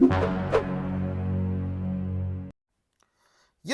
Є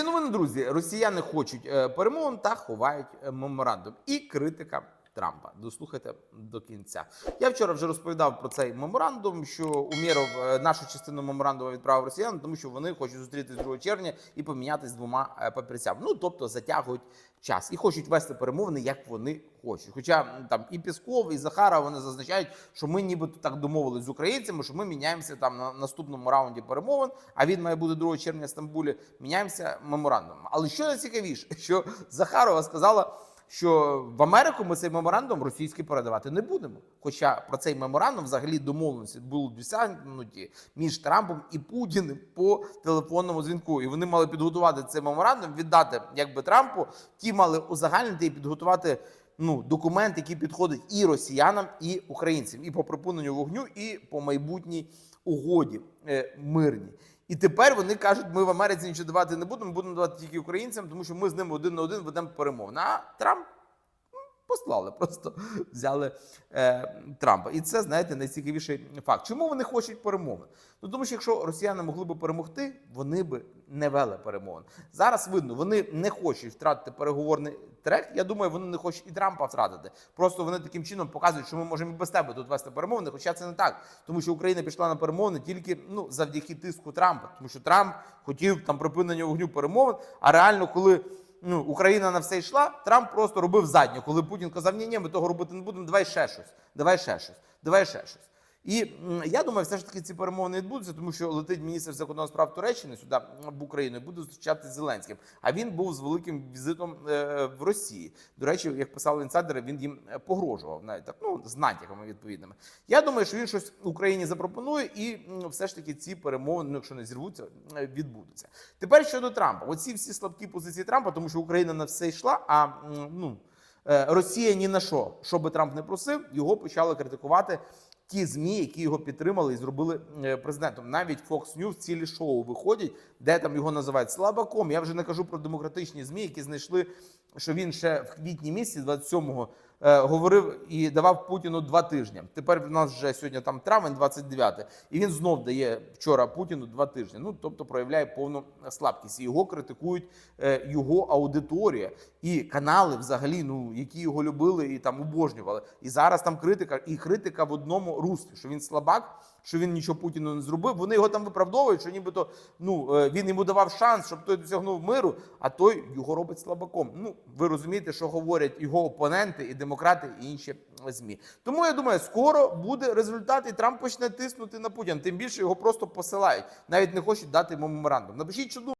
новини, друзі. Росіяни хочуть е, перемовин та ховають е, меморандум. І критика Трампа. Дослухайте до кінця. Я вчора вже розповідав про цей меморандум, що Умєров е, нашу частину меморандуму відправив росіянам, тому що вони хочуть зустрітися 2 червня і помінятися з двома е, папірцями. Ну тобто затягують час і хочуть вести перемовини, як вони хочуть. Хоча там і Пісков, і Захара вони зазначають, що ми нібито так домовились з українцями, що ми міняємося там на наступному раунді перемовин. А він має бути 2 червня в Стамбулі. Міняємося меморандумом. Але що найцікавіше, що Захарова сказала. Що в Америку ми цей меморандум російський передавати не будемо. Хоча про цей меморандум взагалі домовленості були досягнуті між Трампом і Путіним по телефонному дзвінку. І вони мали підготувати цей меморандум, віддати якби Трампу. Ті мали узагальнити і підготувати ну документ, який підходить і росіянам, і українцям, і по припиненню вогню, і по майбутній угоді е, мирній. І тепер вони кажуть, ми в Америці нічого давати не будемо, будемо давати тільки українцям, тому що ми з ними один на один ведемо перемовини. А Трамп послали, просто взяли е, Трампа. І це, знаєте, найцікавіший факт. Чому вони хочуть перемовин? Ну тому що якщо росіяни могли би перемогти, вони би не вели перемовин. Зараз видно, вони не хочуть втратити переговорний трек. Я думаю, вони не хочуть і Трампа втратити. Просто вони таким чином показують, що ми можемо і без тебе тут вести перемовини. Хоча це не так, тому що Україна пішла на перемовини тільки ну завдяки тиску Трампа, тому що Трамп хотів там припинення вогню перемовин. А реально, коли ну Україна на все йшла, Трамп просто робив задню. Коли Путін казав, ні, ні, ми того робити не будемо. Давай ще щось, давай ще щось, давай ще щось. І я думаю, все ж таки ці перемовини відбудуться, тому що летить міністр закордонних справ Туреччини сюди в Україну і буде зустрічатися з Зеленським. А він був з великим візитом е, в Росії. До речі, як писали інсайдери, він їм е, погрожував навіть так, ну з натяками відповідними. Я думаю, що він щось Україні запропонує, і все ж таки ці перемовини, ну, якщо не зірвуться, е, відбудуться. Тепер щодо Трампа, оці всі слабкі позиції Трампа, тому що Україна на все йшла. А ну Росія ні на що, що би Трамп не просив, його почали критикувати ті змі, які його підтримали і зробили е, президентом. Навіть Fox News цілі шоу виходять, де там його називають слабаком. Я вже не кажу про демократичні змі, які знайшли, що він ще в квітні місяці, 27-го, е, говорив і давав Путіну два тижні. Тепер в нас вже сьогодні там травень, 29 і він знов дає вчора Путіну два тижні. Ну тобто проявляє повну слабкість. Його критикують е, його аудиторія і канали, взагалі, ну які його любили і там обожнювали. І зараз там критика, і критика в одному руслі, що він слабак, що він нічого Путіну не зробив. Вони його там виправдовують, що нібито ну е, він йому давав шанс, щоб той досягнув миру, а той його робить слабаком. Ну ви розумієте, що говорять його опоненти, і демократи, і інші змі. Тому я думаю, скоро буде результат, і Трамп почне тиснути на Путіна. Тим більше його просто посилають, навіть не хочуть дати йому меморандум. Напишіть, що думаєте.